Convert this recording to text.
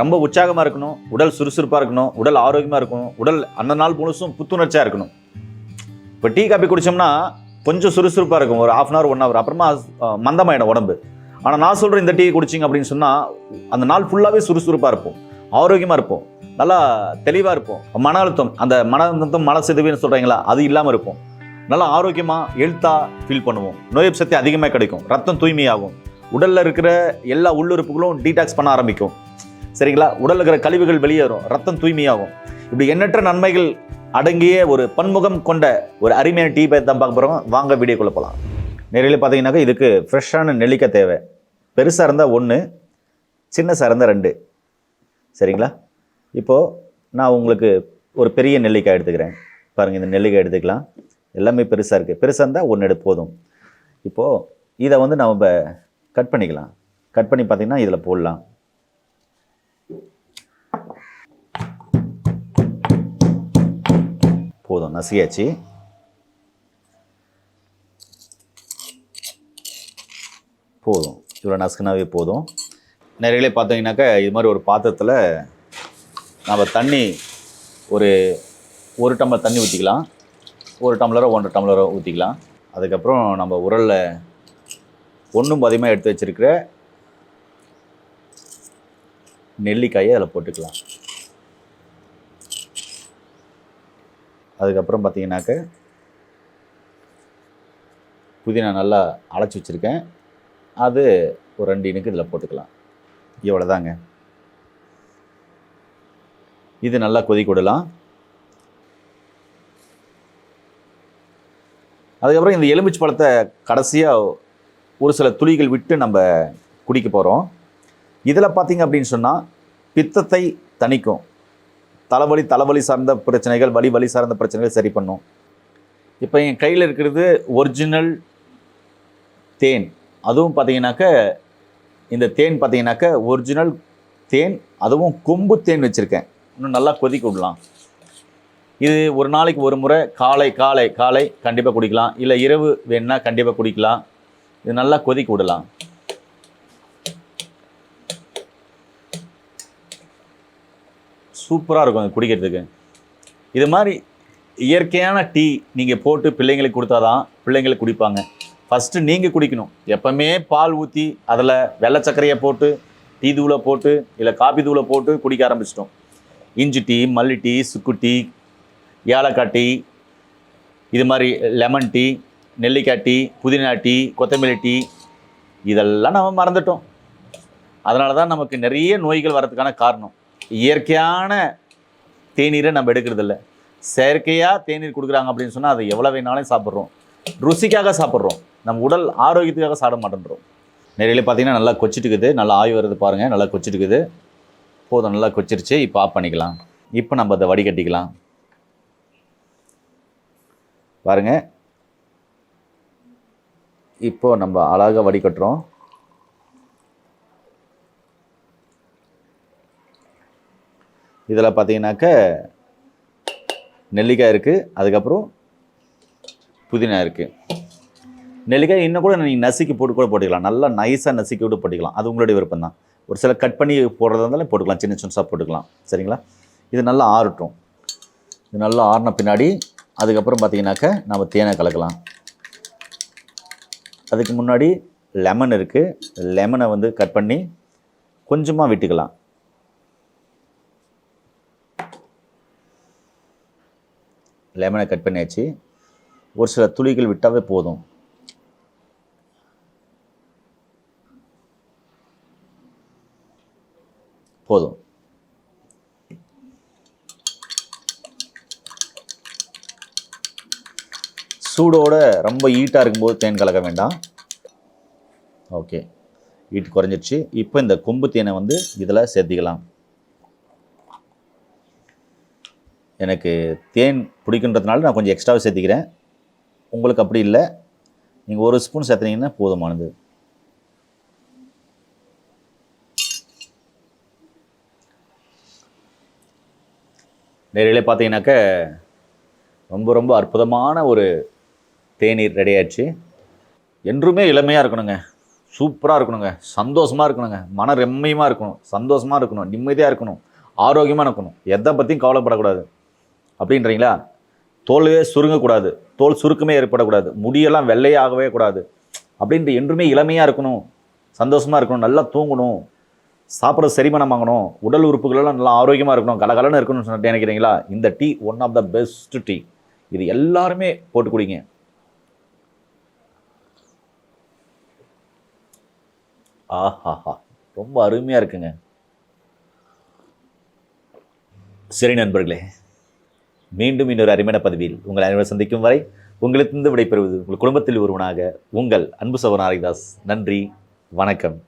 ரொம்ப உற்சாகமாக இருக்கணும் உடல் சுறுசுறுப்பாக இருக்கணும் உடல் ஆரோக்கியமாக இருக்கணும் உடல் அந்த நாள் முழுசும் புத்துணர்ச்சியாக இருக்கணும். இப்போ டீ காபி குடித்தோம்னா கொஞ்சம் சுறுசுறுப்பாக இருக்கும் ஒரு half an hour one hour அப்புறமா மந்தமாயிடும் உடம்பு. ஆனால் நான் சொல்கிற இந்த டீ குடிச்சிங்க அப்படின்னு சொன்னால் அந்த நாள் ஃபுல்லாகவே சுறுசுறுப்பாக இருப்போம் ஆரோக்கியமாக இருப்போம் நல்லா தெளிவாக இருப்போம். மன அழுத்தம் அந்த மன அழுத்தம் மன சிதைவுன்னு சொல்கிறீங்களா அது இல்லாமல் இருப்போம். நல்லா ஆரோக்கியமாக ஹெல்த்தாக ஃபீல் பண்ணுவோம். நோய் சக்தி அதிகமாக கிடைக்கும் ரத்தம் தூய்மையாகும். உடலில் இருக்கிற எல்லா உள்ளுறுப்புகளும் டீடாக்ஸ் பண்ண ஆரம்பிக்கும். சரிங்களா? உடல் இருக்கிற கழிவுகள் வெளியேறும் ரத்தம் தூய்மையாகும். இப்படி எண்ணற்ற நன்மைகள் அடங்கிய ஒரு பன்முகம் கொண்ட ஒரு அருமையான டீ பேர் தான் பார்க்க போகிறோம் வாங்க வீடியோக்குள்ளே போகலாம் நேரில் பார்த்தீங்கன்னாக்கா இதுக்கு ஃப்ரெஷ்ஷான நெல்லிக்காய் தேவை. பெருசாக இருந்தால் ஒன்று சின்னசாக இருந்தால் ரெண்டு. சரிங்களா? இப்போது நான் உங்களுக்கு ஒரு பெரிய நெல்லிக்காய் எடுத்துக்கிறேன். பாருங்கள் இந்த நெல்லிக்காய் எடுத்துக்கலாம். எல்லாமே பெருசாக இருக்குது பெருசாக இருந்தால் ஒன்று எடுத்து போதும். இப்போது இதை வந்து நம்ம கட் பண்ணிக்கலாம். கட் பண்ணி பார்த்தீங்கன்னா இதில் போடலாம். நசியாச்சு போதும் இவ்வளோ நசுக்குனாவே போதும் நிறைய பார்த்தீங்கன்னாக்கா இது மாதிரி ஒரு பாத்திரத்தில் நம்ம தண்ணி ஒரு ஒரு டம்ளர் தண்ணி ஊற்றிக்கலாம் ஒரு டம்ளரோ ஒன்றரை டம்ளரோ ஊற்றிக்கலாம் அதுக்கப்புறம் நம்ம உரலில் ஒன்றும் பாதியமாக எடுத்து வச்சிருக்கிற நெல்லிக்காயை அதில் போட்டுக்கலாம். அதுக்கப்புறம் பார்த்தீங்கன்னாக்க புதினா நல்லா அழைச்சி வச்சுருக்கேன். அது ஒரு ரெண்டு இனுக்கு இதில் போட்டுக்கலாம். இவ்வளோதாங்க. இது நல்லா கொதிக்க விடலாம் அதுக்கப்புறம் இந்த எலுமிச்சை பழத்தை கடைசியாக ஒரு சில துளிகள் விட்டு நம்ம குடிக்க போகிறோம் இதில் பார்த்தீங்க அப்படின்னு சொன்னால் பித்தத்தை தணிக்கும். தலைவலி தலைவலி சார்ந்த பிரச்சனைகள் வலி வலி சார்ந்த பிரச்சனைகள் சரி பண்ணும். இப்போ என் கையில் இருக்கிறது ஒரிஜினல் தேன். அதுவும் பார்த்தீங்கன்னாக்க இந்த தேன் பார்த்தீங்கன்னாக்க ஒரிஜினல் தேன் அதுவும் கொம்பு தேன் வச்சுருக்கேன். இன்னும் நல்லா கொதிக்க விடலாம். இது ஒரு நாளைக்கு ஒரு முறை காலை காலை காலை கண்டிப்பாக குடிக்கலாம். இல்லை இரவு வேணுன்னா கண்டிப்பாக குடிக்கலாம். இது நல்லா கொதிக்க விடலாம். சூப்பராக இருக்கும் அது குடிக்கிறதுக்கு. இது மாதிரி இயற்கையான டீ நீங்கள் போட்டு பிள்ளைங்களுக்கு கொடுத்தா தான் பிள்ளைங்களுக்கு குடிப்பாங்க. ஃபஸ்ட்டு நீங்கள் குடிக்கணும். எப்போவுமே பால் ஊற்றி அதில் வெள்ளை சர்க்கரையை போட்டு டீ தூளை போட்டு இல்லை காபி தூளை போட்டு குடிக்க ஆரம்பிச்சிட்டோம். இஞ்சி டீ மல்லி டீ சுக்கு டீ ஏலக்காய் டீ இது மாதிரி லெமன் டீ நெல்லிக்காய் டீ புதினா டீ கொத்தமல்லி டீ இதெல்லாம் நம்ம மறந்துட்டோம். அதனால தான் நமக்கு நிறைய நோய்கள் வரதுக்கான காரணம். இயற்கையான தேநீரை நம்ம எடுக்கிறதில்ல. செயற்கையாக தேநீர் கொடுக்குறாங்க அப்படின்னு சொன்னால் அதை எவ்வளோ வேணாலும் சாப்பிட்றோம். ருசிக்காக சாப்பிட்றோம். நம்ம உடல் ஆரோக்கியத்துக்காக சாப்பிட மாட்டேன்றோம். நிறையில பார்த்தீங்கன்னா நல்லா கொச்சிட்டுக்குது. நல்லா ஆய்வு வருது பாருங்கள் நல்லா கொச்சிட்டுக்குது. போதும் நல்லா கொச்சிருச்சு. இப்போ ஆஃப் பண்ணிக்கலாம். இப்போ நம்ம அதை வடிகட்டிக்கலாம். பாருங்கள் இப்போது நம்ம அழகாக வடிகட்டுறோம். இதில் பார்த்தீங்கன்னாக்க நெல்லிக்காய் இருக்குது அதுக்கப்புறம் புதினா இருக்குது நெல்லிக்காய் இன்னும் கூட நீங்கள் நசுக்கி போட்டு கூட போட்டுக்கலாம். நல்லா நைஸாக நசுக்கி விட்டு போட்டுக்கலாம். அது உங்களுடைய விருப்பம் தான் ஒரு சில கட் பண்ணி போடுறதா இருந்தாலும் போட்டுக்கலாம். சின்ன சின்னசாக போட்டுக்கலாம். சரிங்களா? இது நல்லா ஆறட்டும். இது நல்லா ஆறின பின்னாடி அதுக்கப்புறம் பார்த்தீங்கன்னாக்க நம்ம தேனை கலக்கலாம். அதுக்கு முன்னாடி லெமன் இருக்குது லெமனை வந்து கட் பண்ணி கொஞ்சமாக விட்டுக்கலாம். லெமனை கட் பண்ணியாச்சு. ஒரு சில துளிகள் விட்டாவே போதும். போதும். சூடோட ரொம்ப ஹீட்டாக இருக்கும்போது தேன் கலக்க வேண்டாம். ஓகே ஹீட் குறைஞ்சிருச்சு. இப்போ இந்த கொம்பு தேனை வந்து இதில் சேர்த்திக்கலாம். எனக்கு தேன் பிடிக்குன்றதுனால நான் கொஞ்சம் எக்ஸ்ட்ராவாக சேர்த்திக்கிறேன். உங்களுக்கு அப்படி இல்லை. நீங்கள் ஒரு ஸ்பூன் சேர்த்துனீங்கன்னா போதுமானது. நேரிலே பார்த்தீங்கன்னாக்க ரொம்ப ரொம்ப அற்புதமான ஒரு தேநீர் ரெடி ஆயிடுச்சு என்றுமே இளமையாக இருக்கணுங்க. சூப்பராக இருக்கணுங்க. சந்தோஷமாக இருக்கணுங்க. மன ரெம்மியமாக இருக்கணும். சந்தோஷமாக இருக்கணும். நிம்மதியாக இருக்கணும். ஆரோக்கியமாக இருக்கணும். எதை பற்றியும் கவலைப்படக்கூடாது. அப்படின்றீங்களா? தோல்வே சுருங்கக்கூடாது. தோல் சுருக்கமே ஏற்படக்கூடாது. முடியெல்லாம் வெள்ளையாகவே கூடாது. அப்படின்ட்டு என்றுமே இளமையாக இருக்கணும். சந்தோஷமாக இருக்கணும். நல்லா தூங்கணும். சாப்பிட்ற செரிமானம் வாங்கணும். உடல் உறுப்புகளெல்லாம் நல்லா ஆரோக்கியமாக இருக்கணும். கலகலன்னு இருக்கணும்னு சொல்லிட்டு நினைக்கிறீங்களா? இந்த tea one of the best tea. இது எல்லாருமே போட்டு குடிங்க. ஆஹாஹா. ரொம்ப அருமையாக இருக்குங்க. சரி நண்பர்களே. மீண்டும் இன்னொரு அருமையான பதவியில் உங்கள் அனைவரும் சந்திக்கும் வரை உங்களிடத்திலிருந்து விடைபெறுவது உங்கள் குடும்பத்தில் ஒருவனாக உங்கள் அன்பு சகோதரன் ஹரிதாஸ். நன்றி வணக்கம்.